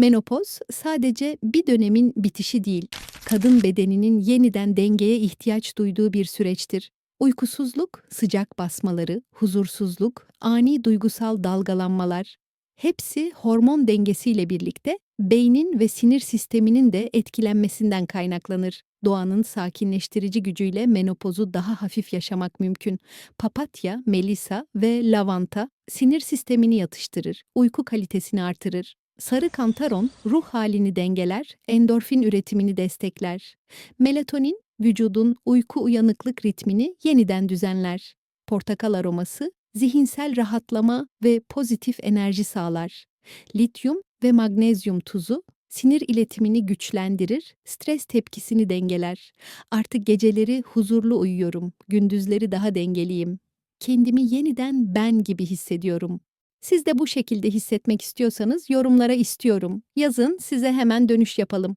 Menopoz sadece bir dönemin bitişi değil, kadın bedeninin yeniden dengeye ihtiyaç duyduğu bir süreçtir. Uykusuzluk, sıcak basmaları, huzursuzluk, ani duygusal dalgalanmalar, hepsi hormon dengesiyle birlikte beynin ve sinir sisteminin de etkilenmesinden kaynaklanır. Doğanın sakinleştirici gücüyle menopozu daha hafif yaşamak mümkün. Papatya, melisa ve lavanta sinir sistemini yatıştırır, uyku kalitesini artırır. Sarı kantaron ruh halini dengeler, endorfin üretimini destekler. Melatonin vücudun uyku uyanıklık ritmini yeniden düzenler. Portakal aroması zihinsel rahatlama ve pozitif enerji sağlar. Lityum ve magnezyum tuzu sinir iletimini güçlendirir, stres tepkisini dengeler. Artık geceleri huzurlu uyuyorum, gündüzleri daha dengeliyim. Kendimi yeniden ben gibi hissediyorum. Siz de bu şekilde hissetmek istiyorsanız yorumlara istiyorum. Yazın size hemen dönüş yapalım.